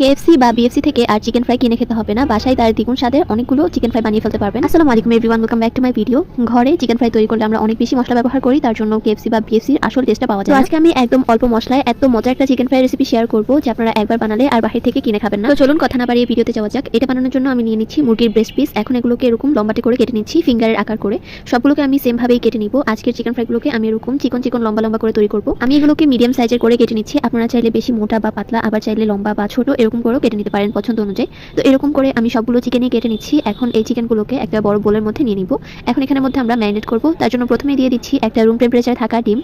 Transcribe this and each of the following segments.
KFC বা BFC থেকে আর chicken fry কিনে খেতে হবে না। বাসায় তার দ্বিগুণ স্বাদের অনেকগুলো চিকেন ফ্রাই বানিয়ে ফেলতে পারবেন। আসসালামু আলাইকুম everyone welcome back to my video ঘরে চিকেন ফ্রাই তৈরি করলে আমরা অনেক বেশি মশলা ব্যবহার করি, তার জন্য কেএফসি বা বিএফসির আসল টেস্টটা পাওয়া যায়। আজকে আমি একদম অল্প মশলায় এত মজার একটা চিকেন ফ্রাই রেসিপি শেয়ার করব, যে আপনারা একবার বানালে আর বাহির থেকে কিনে খাবেন না। তো চলুন কথা না বাড়িয়ে ভিডিওতে যাওয়া যাক। এটা বানানোর জন্য আমি নিয়ে নিচ্ছি মুরগির ব্রেস্ট পিস এখন এগুলোকে এরকম লম্বাটে করে কেটে নিচ্ছি ফিঙ্গারের আকার করে। সবগুলোকে আমি সেম ভাবেই কেটে নিব। আজকের চিকেন ফ্রাইগুলোকে আমি এরকম চিকন চিকন লম্বা লম্বা করে তৈরি করব। আমি এগুলোকে মিডিয়াম সাইজের করে কেটে নিচ্ছি। আপনারা চাইলে বেশি মোটা বা পাতলা, আবার চাইলে লম্বা বা ছোট এরকম করেও কেটে নিতে পারেন পছন্দ অনুযায়ী। তো এরকম করে আমি সবগুলো চিকেনই কেটে নিচ্ছি। এখন এই চিকেনগুলোকে একটা বড় বোলের মধ্যে নিয়ে নিব। এখন এখানের মধ্যে আমরা ম্যারিনেট করব। তার জন্য প্রথমে দিয়ে দিচ্ছি একটা রুম টেম্পারেচারে থাকা ডিম।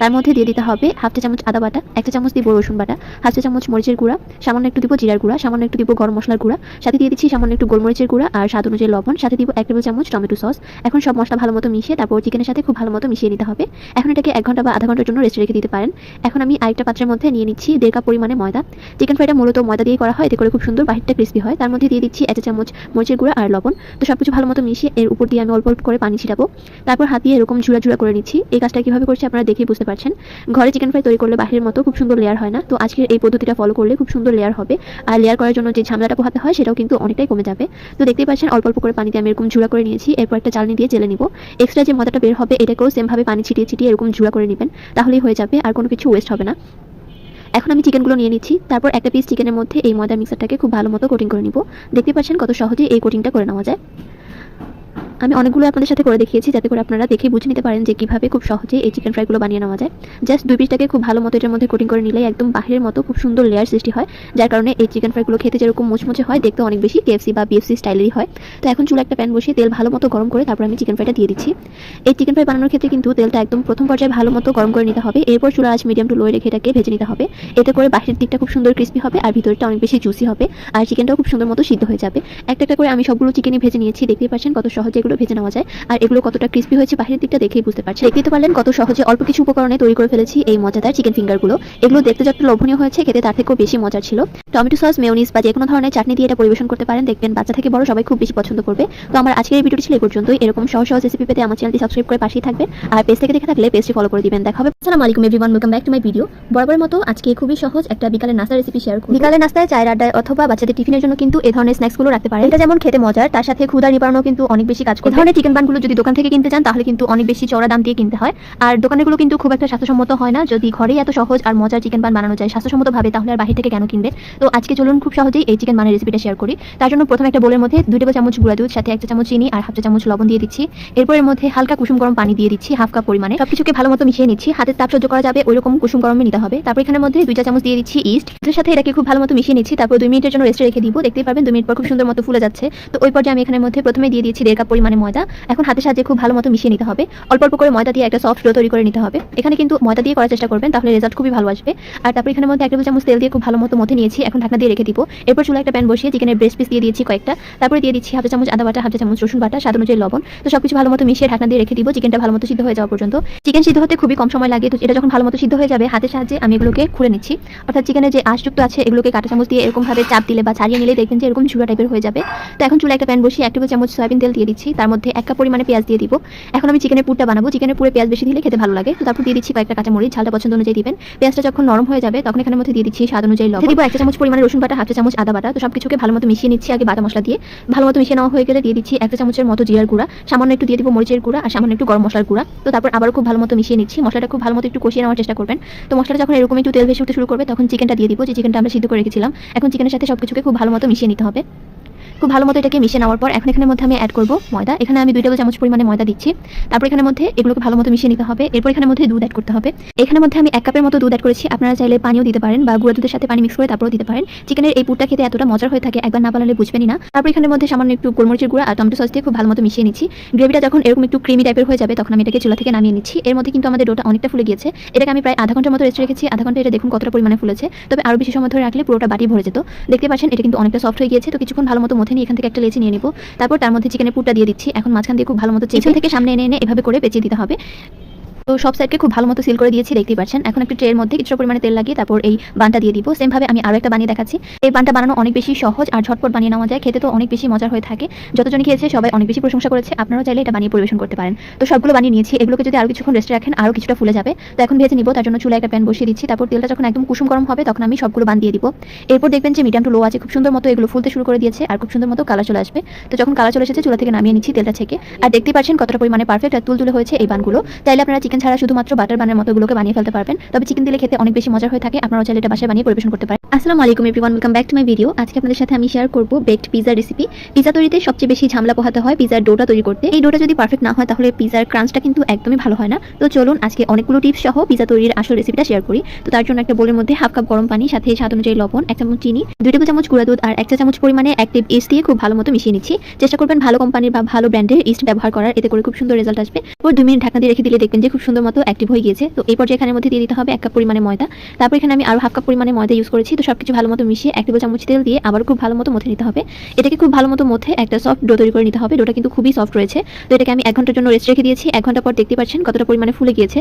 তার মধ্যে দিয়ে দিতে হবে হাফ চা চামচ আদা বাটা একটা চামচ দিব রসুন বাটা হাফ চা চামচ মরিচের গুঁড়া, সামান্য একটু দিব জিরার গুঁড়া, সামান্য একটু দিব গরম মশলার গুঁড়া, সাথে দিয়ে দিচ্ছি সামান্য একটু গোলমরিচের গুঁড়া আর স্বাদ অনুযায়ী লবণ, সাথে দিব এক টেবিল চামচ টমেটো সস। এখন সব মশলা ভালো মতো মিশিয়ে তারপর চিকেনের সাথে খুব ভালো মতো মিশিয়ে নিতে হবে। এখন এটাকে এক ঘণ্টা বা আধা ঘণ্টার জন্য রেস্ট রেখে দিতে পারেন। এখন আমি আরেকটা পাত্রের মধ্যে নিয়ে নিচ্ছি দেড় কাপ পরিমাণে ময়দা। চিকেন ফ্রাইটা মূলত ময়দা দিয়ে করা হয়, এতে করে খুব সুন্দর বাহিরটা ক্রিস্পি হয়। তার মধ্যে দিয়ে দিচ্ছি এক চামচ মরিচের গুঁড়া আর লবণ। তো সব কিছু ভালো মতো মিশিয়ে এর উপর দিয়ে আমি অল্প অল্প করে পানি ছিটাবো। তারপর হাত দিয়ে এরকম ঝুড়া ঝুড়া করে নিচ্ছি। এই কাজটা কীভাবে করছি আপনারা দেখেই বুঝতে পারছেন। ঘরে চিকেন ফ্রাই তৈরি করলে বাহিরের মতো খুব সুন্দর লেয়ার হয় না। তো আজকের এই পদ্ধতিটা ফলো করলে খুব সুন্দর লেয়ার হবে। আর লেয়ার করার জন্য যে ঝামেলাটা পোহাতে হয়, সেটাও কিন্তু অনেকটাই কমে যাবে। তো দেখতেই পাচ্ছেন, অল্প অল্প করে পানিতে আমি এরকম ঝুড়া করে নিয়েছি। এরপর একটা চালনি দিয়ে জেলে নিব। এক্সট্রা যে মজাটা বের হবে, এটাকেও সেমভাবে পানি ছিটিয়ে ছিটিয়ে এরকম ঝুড়া করে নেবেন। তাহলেই হয়ে যাবে, আর কোনো কিছু ওয়েস্ট হবে না। এখন আমি চিকেনগুলো নিয়ে নিচ্ছি। তারপর একটা পিস চিকেনের মধ্যে এই ময়দার মিক্সারটাকে খুব ভালো মতো কোটিং করে নিব। দেখতে পাচ্ছেন কত সহজে এই কোটিংটা করে নেওয়া যায়। আমি অনেকগুলো আপনাদের সাথে করে দেখিয়েছি, যাতে করে আপনারা দেখে বুঝে নিতে পারেন যে কীভাবে খুব সহজে এই চিকেন ফ্রাইগুলো বানিয়ে নেওয়া যায়। জাস্ট দুই পিসটাকে খুব ভালো মতো এটার মধ্যে কোটিং করে নিলেই একদম বাহিরের মতো খুব সুন্দর লেয়ার সৃষ্টি হয়, যার কারণে এই চিকেন ফ্রাইগুলো খেতে যেরকম মুচমুচে হয়, দেখতে অনেক বেশি কেএফসি বা বিএফসি স্টাইলেরই হয়। তো এখন চুলা একটা প্যান বসিয়ে তেল ভালো মতো গরম করে তারপর আমি চিকেন ফ্রাইটা দিয়ে দিচ্ছি। এই চিকেন ফ্রাই বানানোর ক্ষেত্রে কিন্তু তেলটা একদম প্রথম পর্যায়ে ভালো মতো গরম করে নিতে হবে, এরপর চুলা আজ মিডিয়াম টু লোয়ে রেখে এটাকে ভেজে নিতে হবে। এতে করে বাহিরের দিকটা খুব সুন্দর ক্রিস্পি হবে আর ভিতরটা অনেক বেশি জুসি হবে, আর চিকেনটাও খুব সুন্দর মতো সিদ্ধ হয়ে যাবে। একটা একটা করে আমি সবগুলো চিকেনই ভেজে নিয়েছি, দেখতেই পাচ্ছেন কত সহজে এগুলো ভেজে নেওয়া যায়। আর এগুলো কতটা ক্রিস্পি হয়েছে বাহিরের দিকটা দেখেই বুঝতে পারছি দেখতেই তো পারলেন কত সহজে অল্প কিছু উপকরণে তৈরি করে ফেলেছি এই মজাদার চিকেন ফিঙ্গারগুলো এগুলো দেখতে যতটা লোভনীয় হয়েছে খেতে তার থেকেও বেশি মজার ছিল। টমেটো সস মেয়নিস বা যে কোনো ধরনের চাটনি দিয়ে এটা পরিবেশন করতে পারেন। দেখবেন বাচ্চা থেকে বড় সবাই খুব বেশি পছন্দ করবে। তো আমার আজকের এই ভিডিওটি ছিল এই পর্যন্তই। এরকম সহজ সহজ রেসিপি পেতে আমার চ্যানেলটি সাবস্ক্রাইব করে পাশেই থাকবেন। আর পেজ থেকে দেখে থাকলে পেজটি ফলো করে দিবেন। দেখা হবে। আসসালামু আলাইকুম everyone welcome back to my video বরাবর মতো আজকে খুবই সহজ একটা বিকালের নাস্তা রেসিপি শেয়ার করব। বিকালের নাস্তায় চায়ের আড্ডায় অথবা বাচ্চাদের টিফিনের জন্য কিন্তু এই ধরনের স্ন্যাক্সগুলো রাখতে পারেন। এটা যেমন খেতে মজার তার সাথে ক্ষুধা নিবারণও কিন্তু অনেক বেশি কাজ করে এই ধরনের চিকেন বানগুলো যদি দোকান থেকে কিনতে চান, তাহলে কিন্তু অনেক বেশি চড়া দাম দিয়ে কিনতে হয়। আর দোকানেরগুলো কিন্তু খুব একটা স্বাস্থ্যসম্মত হয় না। যদি ঘরেই এত সহজ আর মজার চিকেন বান বানানো যায় স্বাস্থ্যসম্মত ভাবে তাহলে আর বাহির থেকে কেন কিনবে? তো আজকে চলুন খুব সহজেই এই চিকেন বানের রেসিপিটা শেয়ার করি। তার জন্য প্রথমে একটা বোলের মধ্যে দুই টেবিল চামচ গুঁড়া দুধ, সাথে একটা চামচ চিনি আর হাফ চা চামচ লবণ দিয়ে দিচ্ছি। এরপর এর মধ্যে হালকা কুসুম গরম পানি দিয়ে দিচ্ছি হাফ কাপ পরিমাণে। সবকিছুকে ভালো মতো মিশিয়ে নিচ্ছি। হাতের তাপ সহ্য করা যাবে, ওইরকম কুসুম গরমে নিতে হবে। তারপর এখানে মধ্যে দুই চা চামচ দিয়ে দিচ্ছি ইস্ট এর সাথে এটাকে খুব ভালো মতো মিশিয়ে নিচ্ছি। তারপর দুই মিনিটের জন্য রেস্টে রেখে দিব। দেখতেই পারবেন, দুই মিনিট পর খুব সুন্দর মতো ফুলে যাচ্ছে। তো ওই পর্যায়ে আমি এখানের মধ্যে প্রথমে দিয়ে দিচ্ছি দেড় কাপ পরিমাণে ময়দা। এখন হাতের সাহায্যে খুব ভালো মতো মিশিয়ে নিতে হবে। অল্প অল্প করে ময়দা দিয়ে একটা সফট ডো তৈরি করে নিতে হবে। এখানে কিন্তু ময়দা দিয়ে করার চেষ্টা করবেন, তাহলে রেজাল্ট খুবই ভালো আসবে। আর তারপর এখানের মধ্যে এক টেবিল চামচ তেল দিয়ে খুব ভালো মতো মধ্যে নিয়েছি। এখন ঢাকনা দিয়ে রেখে দিব। এরপর চুলা একটা প্যান বসিয়ে চিকেনের ব্রেস্ট পিস দিয়ে দিয়েছি কয়েকটা। তারপরে দিয়ে দিচ্ছি হাফ চামচ আদা বাটা, হাফ চামচ রসুন বাটা, স্বাদ অনুযায়ী লবণ। তো সবকিছু ভালো মতো মিশিয়ে ঢাকনা দিয়ে রেখে দিব। চিকেনটা ভালো মতো সিদ্ধ হয়ে যাওয়া পর্যন্ত। চিকেন সিদ্ধ হতে খুবই কম সময় লাগে। তো এটা যখন ভালো মতো সিদ্ধ হয়ে যাবে, হাতের সাহায্যে আমি এগুলোকে খুলে নিচ্ছি। অর্থাৎ চিকেনের যে আঁশযুক্ত আছে, এগুলোকে কাটা চামচ দিয়ে এরকম ভাবে চাপ দিলে বা ছাড়িয়ে নিলে দেখবেন যে এরকম ঝুড়া টাইপের হয়ে যাবে। তো এখন চুলা একটা প্যান বসিয়ে এক টেবিল চামচ সয়াবিন তেল দিয়ে দিচ্ছি। তার মধ্যে এক কাপ পরিমাণে পেঁয়াজ দিয়ে দিব। এখন আমি চিকেনের পুরটা বানাবো। চিকেনের পুরে পেঁয়াজ বেশি দিলে খেতে ভালো লাগে। তো তারপর দিয়ে দিচ্ছি কয়েকটা কাঁচা মরিচ ঝালটা পছন্দ অনুযায়ী দিবেন। পেঁয়াজটা যখন নরম হয়ে যাবে, তখন এখানের মধ্যে দিয়ে দিচ্ছি স্বাদ অনুযায়ী লবণ। দিব এক চামচ পরিমাণে রসুন বাটা, হাফ চামচ আদা বাটা। তো সবকিছুকে ভালো মতো মিশিয়ে নিচ্ছি আগে বাটা মশলা দিয়ে। ভালো মতো মিশিয়ে নেওয়া হয়ে গেলে দিয়ে দিচ্ছি একটা চামচের মতো জিরার গুঁড়া। সামান্য একটু দিয়ে দিব মরিচের গুঁড়া আর সামান্য একটু গরম মশলার গুঁড়া। তো তারপর আবার খুব ভালো মতো মিশিয়ে নিচ্ছি। মশলাটা খুব ভালো মতো একটু কষিয়ে নেওয়ার চেষ্টা করবেন। তো মশলাটা যখন এরকম একটু তেল ভেসে উঠতে শুরু করবে, তখন চিকেনটা দিয়ে দিব। যে চিকেনটা আমরা সিদ্ধ করে রেখেছিলাম। এখন চিকেনের সাথে সবকিছুকে খুব ভালো মতো মিশিয়ে নিতে হবে। খুব ভালো মতো এটাকে মিশিয়ে নেওয়ার পর এখন এখানের মধ্যে আমি অ্যাড করব ময়দা। এখানে আমি দুই টেবিল চামচ পরিমাণে ময়দা দিচ্ছি। তারপর এখানের মধ্যে এগুলোকে ভালো মতো মিশিয়ে নিতে হবে। এরপর এখানের মধ্যে দুধ অ্যাড করতে হবে। এখানের মধ্যে আমি এক কাপের মতো দুধ অ্যাড করেছি। আপনারা চাইলে পানিও দিতে পারেন বা গুঁড়া দুধের সাথে পানি মিক্স করে তারপরেও দিতে পারেন। চিকেনের এই পুরটা খেতে এতটা মজার হয়ে থাকে, একবার না বানালে বুঝবেনই না। তারপর এখানের মধ্যে সামান্য একটু গোলমরিচের গুঁড়া আর টমেটো সস দিয়ে খুব ভালো মতো মিশিয়ে নিচ্ছি। গ্রেভিটা যখন এরকম একটু ক্রিমি টাইপের হয়ে যাবে, তখন আমি এটাকে চুলা থেকে নামিয়ে নিচ্ছি। এর মধ্যে কিন্তু আমাদের ডোটা অনেকটা ফুলে গিয়েছে। এটাকে আমি প্রায় আধা ঘণ্টার মতো রেস্ট রেখেছি। আধা ঘণ্টা এটা দেখুন কতটা পরিমাণে ফুলেছে। তবে আরও বেশি সময় ধরে রাখলে পুরোটা বাটি ভরে যেত। দেখতে পাচ্ছেন, এটা কিন্তু অনেকটা সফট হয়ে গিয়েছে। তো কিছুক্ষণ ভালো মতো মধ্যে নিয়ে এখান থেকে একটা লেচি নিয়ে নিব। তারপর তার মধ্যে চিকেনের পুরটা দিয়ে দিচ্ছি। এখন মাঝখান দিয়ে খুব ভালো মতো চিকেন থেকে সামনে এনে এনে এভাবে করে পেঁচিয়ে দিতে হবে। তো সব সাইডকে খুব ভালো মতো সিল করে দিয়েছি, দেখতেই পাচ্ছেন। এখন একটু ট্রের মধ্যে কিছুটা পরিমাণে তেল লাগিয়ে তারপর এই বানটা দিয়ে দিব। সেম ভাবে আমি আরও একটা বানিয়ে দেখাচ্ছি। এই বানটা বানানো অনেক বেশি সহজ আর ঝটপট বানিয়ে নেওয়া যায়। খেতে তো অনেক বেশি মজার হয়ে থাকে। যতজন খেয়েছে সবাই অনেক বেশি প্রশংসা করেছে। আপনারাও চাইলে এটা বানিয়ে পরিবেশন করতে পারেন। তো সবগুলো বানিয়ে নিয়েছি। এগুলোকে যদি আরও কিছুক্ষণ রেস্টে রাখেন, আরও কিছুটা ফুলে যাবে। তো এখন ভেজে নিব। তার জন্য চুলায় একটা প্যান বসিয়ে দিচ্ছি। তারপর তেলটা যখন একদম কুসুম গরম হবে, তখন আমি সবগুলো বান দিয়ে দিব। এরপর দেখবেন যে মিডিয়াম টু লো আছে। খুব সুন্দর মতো এগুলো ফুলতে শুরু করে দিয়েছে আর খুব সুন্দর মতো কালা চলে আসবে। তো যখন কালা চলে এসেছে, চুলা থেকে নামিয়ে নিচ্ছি তেলটা থেকে আর দেখতে পাচ্ছেন কতটা পরিমাণে পারফেক্ট আর তুলতুলে হয়েছে এই বানগুলো। চাইলে আপনারা চিকেন ছাড়া শুধুমাত্র বাটার বানের মতো এগুলোকে বানিয়ে ফেলতে পারবেন। তবে চিকেন দিলে খেতে অনেক বেশি মজার হয়ে থাকে। আপনারা চাইলে এটা বাসায় বানিয়ে পরিবেশন করতে পারেন। আসসালামু আলাইকুম everyone welcome back to my video আজকে আপনাদের সাথে আমি শেয়ার করব বেকড পিজা রেসিপি পিজা তৈরিতে সবচেয়ে বেশি ঝামেলা পোহাতে হয় পিজার ডোটা তৈরি করতে। এই ডোটা যদি পারফেক্ট না হয়, তাহলে পিজার ক্রাঞ্চটা কিন্তু একদমই ভালো হয় না। তো চলুন আজকে অনেকগুলো টিপস সহ পিজা তৈরির আসল রেসিপিটা শেয়ার করি। তো তার জন্য একটা বোলের মধ্যে হাফ কাপ গরম পানি, সাথে স্বাদ অনুযায়ী লবণ, এক চামচ চিনি, দুই টেবিল চামচ গুঁড়া দুধ আর এক চা চামচ পরিমাণে অ্যাক্টিভ ইস্ট দিয়ে খুব ভালো মতো মিশিয়ে নিচ্ছি। চেষ্টা করবেন ভালো কোম্পানির বা ভালো ব্র্যান্ডের ইস্ট ব্যবহার করার, এতে করে খুব সুন্দর রেজাল্ট আসবে। এরপর দুই মিনিট ঢাকনা দিয়ে রেখে দিলে দেখবেন যে খুব সুন্দর মতো অ্যাক্টিভ হয়ে গিয়েছে। তো এই পর্যায়ে এখানের মধ্যে দিয়ে দিতে হবে এক কাপ পরিমাণে ময়দা। তারপর এখানে আমি আরও হাফ কাপ পরিমাণে ময়দা ইউজ করেছি। তো সবকিছু ভালো মতো মিশিয়ে এক টেবিল চামচ তেল দিয়ে আবার খুব ভালো মতো মথে নিতে হবে। এটাকে খুব ভালো মতো মথে একটা সফট ডো তৈরি করে নিতে হবে। ডোটা কিন্তু খুবই সফট রয়েছে। তো এটাকে আমি এক ঘণ্টার জন্য রেস্ট রেখে দিয়েছি। এক ঘণ্টা পর দেখতে পাচ্ছেন কতটা পরিমাণে ফুলে গিয়েছে।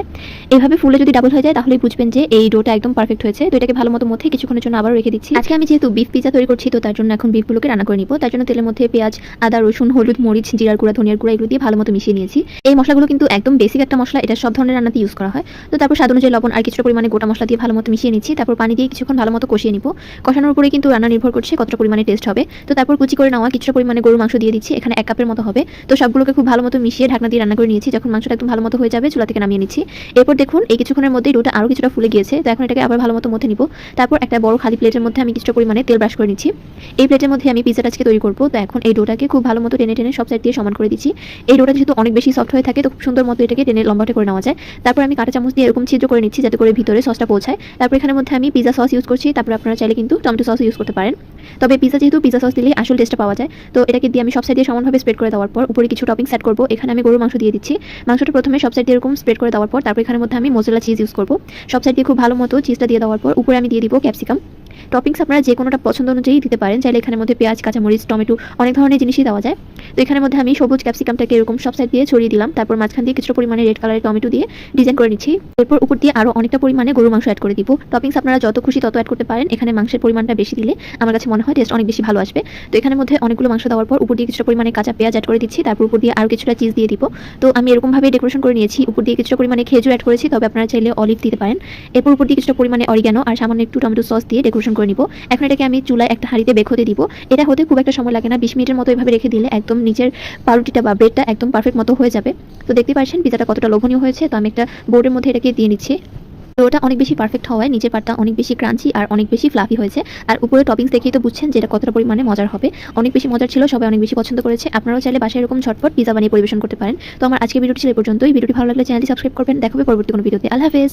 এইভাবে ফুলে যদি ডাবল হয়ে যায়, তাহলেই বুঝবেন যে এই ডোটা একদম পারফেক্ট হয়েছে। তো এটাকে ভালো মতো মধ্যে কিছুক্ষণের জন্য আবার রেখে দিচ্ছি। আজকে আমি যেহেতু বিফ পিজা তৈরি করছি, তো তার জন্য এখন বিফগুলোকে রান্না করে নিব। তার জন্য তেলের মধ্যে পেঁয়াজ, আদা, রসুন, হলুদ, মরিচ, জিরার গুঁড়া, ধনিয়ার গুঁড়া এগুলো দিয়ে ভালো মতো মিশিয়ে নিয়েছি। এই মশলাগুলো কিন্তু একদম বেসিক একটা মশলা। এটা সব ধরনের রান্নাতে ইউজ করা হয়। তো তারপর স্বাদ অনুযায়ী লবণ আর কিছুটা পরিমাণে গোটা মশলা দিয়ে ভালো মতো মিশিয়ে নিচ্ছি। তারপর পানি দিয়ে কিছুক্ষণ ভালো মতো কষিয়ে নিব। কষানোর উপরে কিন্তু রান্না নির্ভর করছে কতটা পরিমাণে টেস্ট হবে। তো তারপর কুচি করে নেওয়া কিছুটা পরিমাণে গরুর মাংস দিয়ে দিচ্ছি, এখানে এক কাপের মতো হবে। তো সবগুলোকে খুব ভালো মতো মিশিয়ে ঢাকনা দিয়ে রান্না করে নিয়েছি, যখন মাংসটা একদম ভালো মতো হয়ে যাবে চুলা থেকে নামিয়ে নিচ্ছি। এরপর দেখুন, এই কিছুক্ষণের মধ্যেই ডোটা আরও কিছুটা ফুলে গিয়েছে, তো এখন এটাকে আবার ভালো মতো মধ্যে নিব। তারপর একটা বড় খালি প্লেটের মধ্যে আমি কিছুটা পরিমাণে তেল ব্রাশ করে নিচ্ছি। এই প্লেটের মধ্যে আমি পিজাটা আজকে তৈরি করব। তো এখন এই ডোটাকে খুব ভালো মতো টেনে টেনে সব সাইড দিয়ে সমান করে দিচ্ছি। এই ডোটা যেহেতু অনেক বেশি সফট হয়ে থাকে, তো খুব সুন্দর মতো এটাকে টেনে লম্বাটে করে নেওয়া যায়। তারপর আমি কাঁটা চামচ দিয়ে এরকম ছিদ্র করে নিচ্ছি যাতে করে ভিতরে সসটা পৌঁছায়। তারপর এখানের মধ্যে আমি পিজা সস ইউজ করছি, তারপর আপনারা চাইলে কিন্তু টমেটো সস ইউজ করতে পারেন। তবে পিজা যেহেতু পিজা সস দিলেই আসল টেস্টটা পাওয়া যায়, তো এটাকে দিয়ে আমি সব সাইড দিয়ে সমানভাবে স্প্রেড করে দেওয়ার পর উপরে কিছু টপিং সেট করব। এখানে আমি গরুর মাংস দিয়ে দিচ্ছি। মাংসটা প্রথমে সব সাইড দিয়ে এরকম স্প্রেড করে দেওয়ার পর, তারপর এখানের মধ্যে আমি মজলা চিজ ইউজ করব। সব সাইড দিয়ে খুব ভালো মতো চিজটা দিয়ে দেওয়ার পর উপরে আমি দিয়ে দিব ক্যাপসিকাম টপিংস আপনারা যে কোনোটা পছন্দ অনুযায়ী দিতে পারেন, চাইলে এখানের মধ্যে পেঁয়াজ, কাঁচামরিচ, টমেটো অনেক ধরনের জিনিসই দেওয়া যায়। তো এখানের মধ্যে আমি সবুজ ক্যাপসিকামটাকে এরকম সব সাইড দিয়ে ছড়িয়ে দিলাম। তারপর মাঝখান দিয়ে কিছুটা পরিমাণে রেড কালারের টমেটো দিয়ে ডিজাইন করে নিচ্ছি। এরপর উপর দিয়ে আরও অনেকটা পরিমাণে গরু মাংস অ্যাড করে দিব। টপিংস আপনারা যত খুশি তত অ্যাড করতে পারেন। এখানে মাংসের পরিমাণটা বেশি দিলে আমার কাছে মনে হয় টেস্ট অনেক বেশি ভালো আসবে। তো এখানের মধ্যে অনেকগুলো মাংস দেওয়ার পর উপর দিয়ে কিছুটা পরিমাণে কাঁচা পেঁয়াজ অ্যাড করে দিচ্ছি। তারপর উপর দিয়ে আরও কিছুটা চিজ দিয়ে দিব। তো আমি এরকমভাবে ডেকোরেশন করে নিয়েছি। উপর দিয়ে কিছুটা পরিমাণে খেজুর অ্যাড করেছি। তবে আপনারা চাইলে অলিভ দিতে পারেন। এরপর উপর দিয়ে কিছুটা পরিমাণে অরিগানো আর সামান্য একটু টমেটো সস দিয়ে ডেকোরেশন করে নিব। এখন এটাকে আমি চুলায় একটা হাঁড়িতে বেক হতে দিব। এটা হতে খুব একটা সময় লাগে না, বিশ মিনিটের মতো এভাবে রেখে দিলে একদম নিচের পাউরুটিটা বা ব্রেডটা একদম পারফেক্ট মতো হয়ে যাবে। তো দেখতে পাচ্ছেন, পিজাটা কতটা লোভনীয় হয়েছে। তো আমি একটা বোর্ডের মধ্যে এটাকে দিয়ে নিচ্ছি। তো ওটা অনেক বেশি পারফেক্ট হওয়ায় নিচের পাটটা অনেক বেশি ক্রাঞ্চি আর অনেক বেশি ফ্লাফি হয়েছে। আর উপরে টপিংস দেখেই তো বুঝছেন যে এটা কতটা পরিমাণে মজার হবে। অনেক বেশি মজার ছিল, সবাই অনেক বেশি পছন্দ করেছে। আপনারাও চাইলে বাসায় এরকম ঝটপট পিজা বানিয়ে পরিবেশন করতে পারেন। তো আমার আজকে ভিডিওটি ছিল পর্যন্তই। ভিডিওটি ভালো লাগলে চ্যানেলটি সাবস্ক্রাইব করবেন। দেখাবে পরবর্তী কোনো ভিডিওতে আল্লাহ হাফেজ।